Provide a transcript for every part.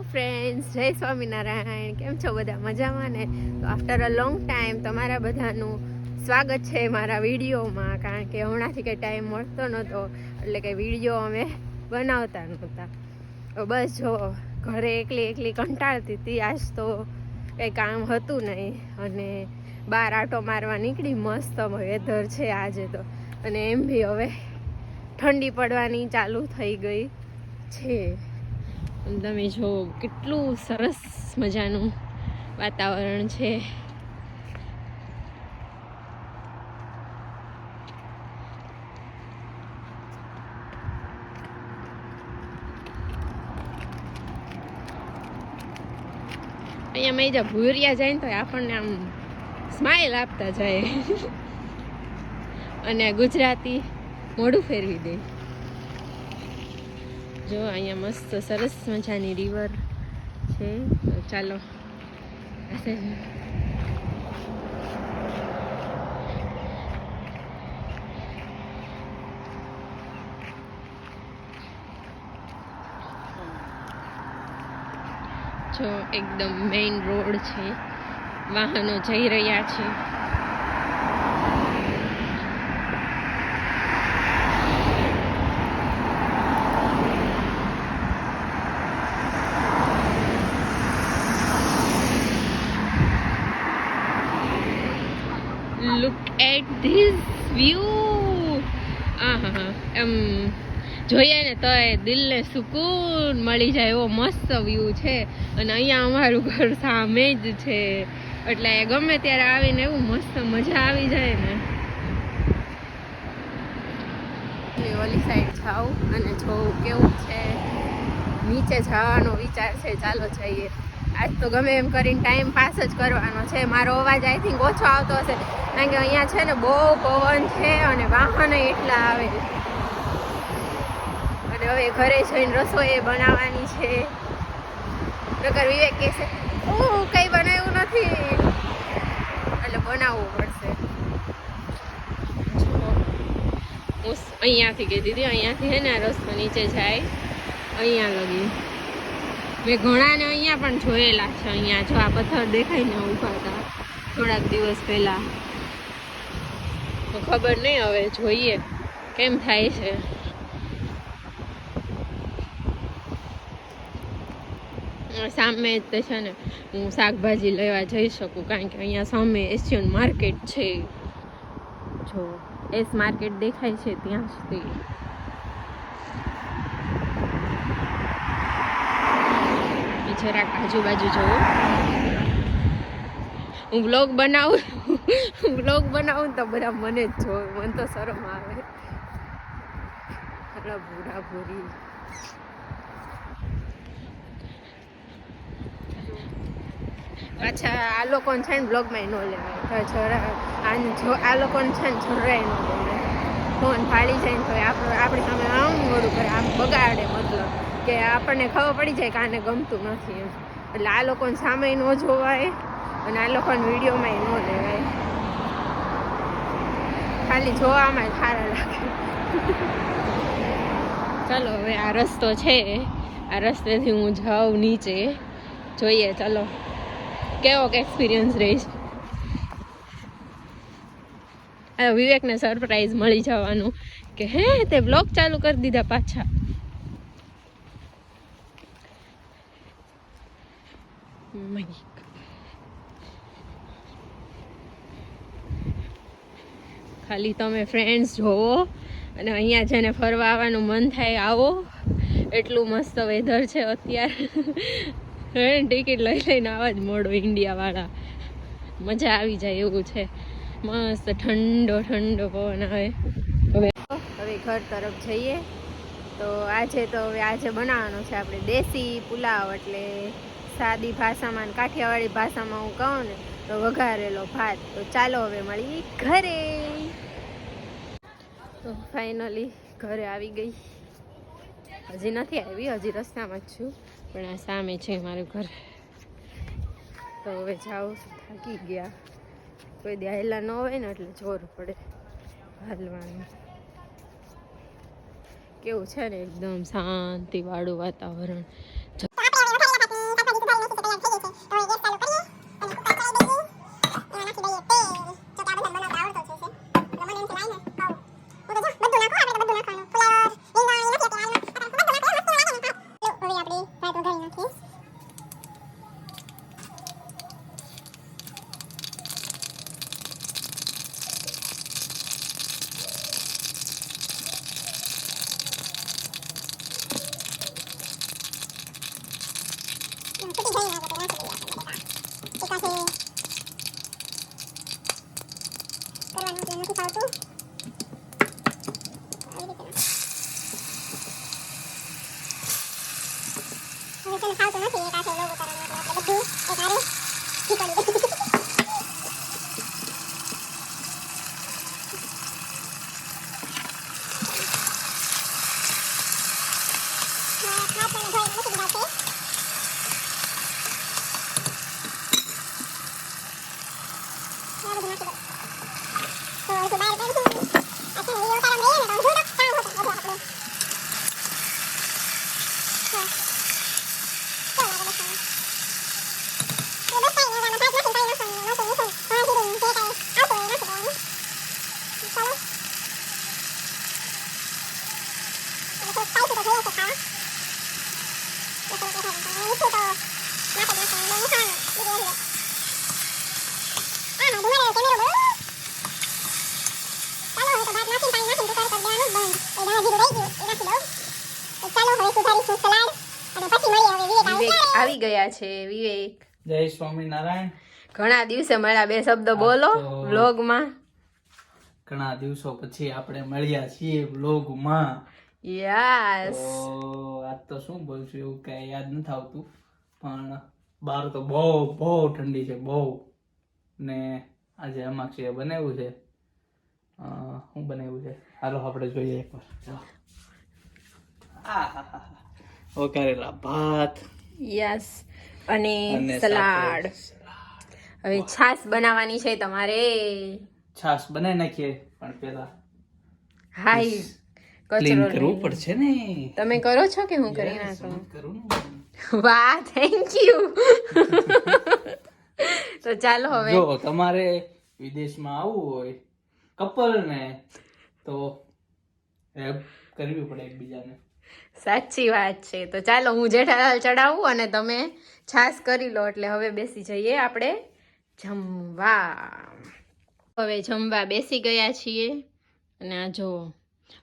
Friends જય સ્વામિનારાયણ. કેમ છો બધા? મજામાં ને? તો આફ્ટર અ લોંગ ટાઈમ તમારા બધાનું સ્વાગત છે મારા વિડીયોમાં, કારણ કે હમણાંથી કંઈ ટાઈમ મળતો નહોતો, એટલે કે વીડિયો અમે બનાવતા નહોતા. તો બસ જો, ઘરે એકલી એકલી કંટાળતી હતી. આજ તો કંઈ કામ હતું નહીં. અને બહાર આટો મારવા નીકળી. મસ્ત વેધર છે આજે તો. અને એમ બી હવે ઠંડી પડવાની ચાલુ થઈ ગઈ છે. તમે જો કેટલું સરસ મજાનું વાતાવરણ છે. અહીંયા મેં જ્યાં ભૂરિયા જાય ને તો આપણને આમ સ્માઇલ આપતા જાય. અને ગુજરાતી મોઢું ફેરવી દે. જો અહીંયા મસ્ત સરસ મજાની રિવર છે. ચાલો જો. એકદમ મેઇન રોડ છે. વાહનો જઈ રહ્યા છે. લુક એટ ધીસ વ્યૂ આહા એમ, જોઈએ ને તો એ દિલને સુકૂન મળી જાય એવો મસ્ત વ્યૂ છે. અને અહીંયા અમારું ઘર સામે જ છે. એટલે ગમે ત્યારે આવીને એવું મસ્ત મજા આવી જાય ને. ઓલી સાઈડ જાઉં અને જોઉં કેવું છે. નીચે જવાનો વિચાર છે. ચાલો જઈએ. આજ તો ગમે એમ કરીને ટાઈમ પાસ જ કરવાનો છે. મારો અવાજ આઈ થિંક ઓછો આવતો હશે. કારણ કે અહીંયા છે ને બહુ પવન છે અને વાહન એટલા આવે. અને હવે ઘરે જઈને રસોઈ બનાવવાની છે. નકર વિવેક કહેશે હું કંઈ બનાવ્યું નથી. એટલે બનાવવું પડશે. હું અહીંયાથી કે દીદી, અહીંયાથી છે ને રસ્તો નીચે જાય. અહીંયા લગી. મેં ઘણાને અહીંયા પણ જોયેલા છે, અહીંયા જો આ પથ્થર દેખાય ને ઊભા હતા થોડાક દિવસ પહેલાં. તો ખબર નહીં હવે, જોઈએ કેમ થાય છે. સામે જ છે ને, હું શાકભાજી લેવા જઈ શકું, કારણ કે અહીંયા સામે એશિયન માર્કેટ છે. જો, એસ માર્કેટ દેખાય છે ત્યાં સુધી. જરાક આજુબાજુ જોવો. હું બ્લોગ બનાવું બ્લોગ બનાવું તો બધા મને જ જોવે. મને તો શરમ આવે. અરે ભૂરા ભૂરી. પાછા આ લોકોને છે ને બ્લોગમાં ન લેવાય. તો જરા આ લોકોને છે ને જરાય ન લેવાય ફોન ફાળી જાય ને તો આપણે આપણી સામે આમ મોડું કરે. આમ બગાડે કે આપણને ખબર પડી જાય કે આને ગમતું નથી એટલે આ લોકોને સામે ન જોવાય અને આ લોકોને વિડીયોમાં ન લેવાય. ખાલી જોવામાં સારા લાગે. ચાલો, હવે આ રસ્તો છે. આ રસ્તેથી હું જાઉં નીચે. જોઈએ, ચાલો. કેવો એક્સપિરિયન્સ રહીશ વિવેકને સરપ્રાઈઝ મળી જવાનું કે હે, તે બ્લોગ ચાલુ કરી દીધા પાછા. God. ખાલી તમે ફ્રેન્ડ્સ જોવો અને અહીંયા જેને ફરવા આવવાનું મન થાય આવો. એટલું મસ્ત વેધર છે અત્યારે. ટિકિટ લઈ લઈને આવા જ મોડો ઇન્ડિયાવાળા. મજા આવી જાય એવું છે. મસ્ત ઠંડો ઠંડો પવન આવે. હવે હવે ઘર તરફ જઈએ. તો આજે તો, હવે આજે બનાવવાનો છે આપણે. દેશી પુલાવ એટલે સાદી ભાષામાં કાઠિયાવાડી ભાષામાં હું કહું ને, તો વઘારેલો ભાત. તો ચાલો હવે મળીએ ઘરે. તો ફાઇનલી ઘરે આવી ગઈ. હજી નથી આવી, હજી રસ્તામાં જ છું, પણ આ સામે છે મારું ઘર. તો હવે જાઉં થાકી ગયા. કોઈ દહેલા ન હોય ને એટલે જોર પડે હાલવાનું. કેવું છે ને એકદમ શાંતિવાળું વાતાવરણ નાખીએ છૂટી જાય ને આપણે નાખી દઈએ આપણે બધા. એકાથી કરવાનું એટલે નથી ફાવતું આવી રીતે નાખ. હવે તને ફાવતું નથી એક હાથે લોગ ઉતારવાનું એટલે બધું એક હારે શીખવાડી દે. મારા હાથ મને ધોઈને મૂકી દીધા છે. આ બધું નાખી દો. તો એ તો બહાર કાઢીશું. આ છે ને વીડિયો ઉતારવામાં રહીએ ને તો હું જોઉં તો કામ હોતું બધું આપણું. હા. કેવું લાગે બેસવાનું? એ બેસાઈને એવામાં ભાત નાખીને પાણી નાખવાનું, મરચું, મીઠું, ધાણા જીરું, જે કાંઈ આવતું હોય એ નાખી દેવાનું. ચાલો. એટલે થોડુંક spicy તો જોઈએ છે ખાવા. એટલે થોડુંક વધારે નાખવાનું. મીઠું તો માપે જ નાખવાનું, બહુ મીઠા બીજું રહી જાય. આમાં ધુમાડે કેમેરો બહુ. ચાલો હવે તો ભાત નાખીને પાણી નાખીને કુકર કરી દેવાનું બંધ. એ ધાણા જીરું રહી ગયું, એ નાખી દઉં. તો ચાલો હવે સુધારીશું સલાડ અને પછી મળીએ હવે વિવેક આવે ગયા છે વિવેક. જય સ્વામિનારાયણ. ઘણા દિવસે મળ્યા બે શબ્દ બોલો વ્લોગમાં. ઘણા દિવસો પછી આપણે મળ્યા છીએ બ્લોગમાં યસ આજ તો શું બોલશું એવું કઈ યાદ નથી આવતું પણ બહાર તો બહુ બહુ ઠંડી છે બહુ. ને આજે અમાક્ષીએ બનાવ્યું છે. શું બનાવ્યું છે? હાલો આપણે જોઈએ એકવાર ચાલો. ઓ કરેલા ભાત. યસ અને સલાડ. હવે છાશ બનાવવાની છે તમારે. છાશ બનાવી નાખીએ પણ પેલા હાય. ક્લીન કરવું પડશે ને. તમે કરો છો કે હું કરી નાખું? વાહ થેન્ક યુ તો ચાલો હવે. જો તમારે વિદેશમાં આવવું હોય કપલ ને તો હેલ્પ કરવી પડે એકબીજાને. સાચી વાત છે. તો ચાલો હું જેઠાલાલ ચડાવું અને તમે છાશ કરી લો એટલે હવે બેસી જઈએ આપણે જમવા. હવે જમવા બેસી ગયા છીએ. અને આ જો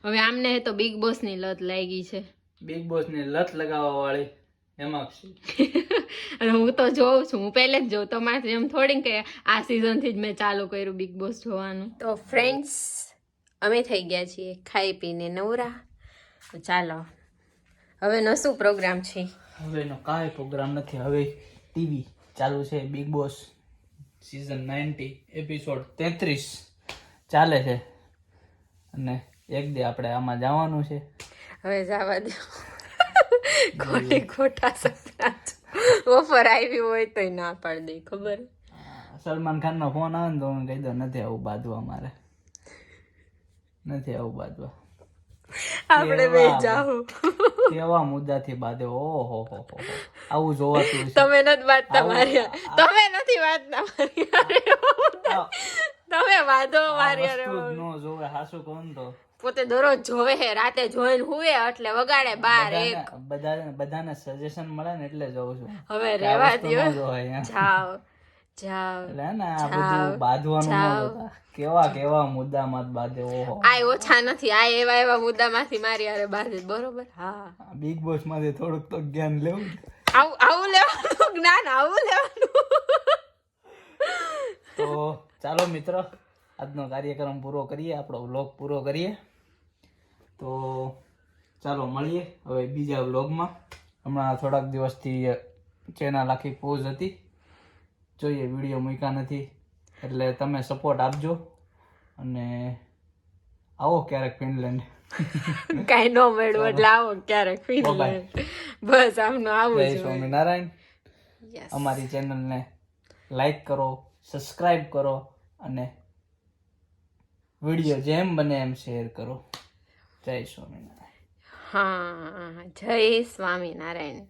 હવે આમને તો બિગ બોસની લત લાગી છે. બિગ બોસ ને લત લગાવવા વાળી અને હું તો જોઉં છું હું પહેલે જ જોઉં તમારે એમ થોડી કે આ સિઝનથી જ મેં ચાલુ કર્યું બિગ બોસ જોવાનું. તો ફ્રેન્ડ્સ અમે થઈ ગયા છીએ ખાઈ પીને નવરા. તો ચાલો હવેનો શું પ્રોગ્રામ છે? હવેનો કાંઈ પ્રોગ્રામ નથી. હવે ટીવી ચાલુ છે Bigg Boss season ninety episode તેત્રીસ ચાલે છે. અને એક દે આપણે આમાં જવાનું છે. હવે જવા દો. ખોટી ખોટા સપના ઓફર આવી હોય તોય ના પાડી દે ખબર? સલમાન ખાનનો ફોન આવે ને તો હું કહી દઉં નથી આવું બાંધવા મારે. નથી આવું બાંધવા. આપણે બે કેવા જાઉં. કેવા મુદ્દાથી બાંધે ઓહો હો હો. આવું જોવાતું તમે નથી વાત તમારી તમે નથી વાત તમારી તમે વાંધો મારી અરે નો જોવે હાસુ કોણ તો. પોતે દરરોજ જોવે હે રાતે જોઈને હુવે એટલે વગાડે બાર એક. બધાને બધાને સજેશન મળે ને એટલે જોઉં છું. હવે રેવા વસ્તુ દ્યો. કેવા કેવા મુદ્દામાં બાંધે ઓહો. આ ઓછા નથી આ એવા એવા મુદ્દામાંથી મારી હારે બાંધે બોરોબર? હા. બિગ બોસમાંથી થોડુંક તો જ્ઞાન લેવું આવું આવું લેવાનું જ્ઞાન આવું લેવાનું. તો ચાલો મિત્રો આજનો કાર્યક્રમ પૂરો કરીએ આપણો વ્લોગ પૂરો કરીએ. તો ચાલો મળીએ હવે બીજા વ્લોગમાં. હમણાં થોડાક દિવસથી ચેનલ આખી પોઝ હતી. જોઈએ વીડિયો મૂક્યા નથી. એટલે તમે સપોર્ટ આપજો અને આવો ક્યારેક ફિનલેન્ડ કાંઈ ન મળ્યું એટલે આવો ક્યારેક ફિનલેન્ડ બસ આમનું આવું જય સ્વામિનારાયણ. અમારી ચેનલને લાઈક કરો સબસ્ક્રાઈબ કરો અને વીડિયો જેમ બને એમ શેર કરો. જય સ્વામિનારાયણ. હા જય સ્વામિનારાયણ.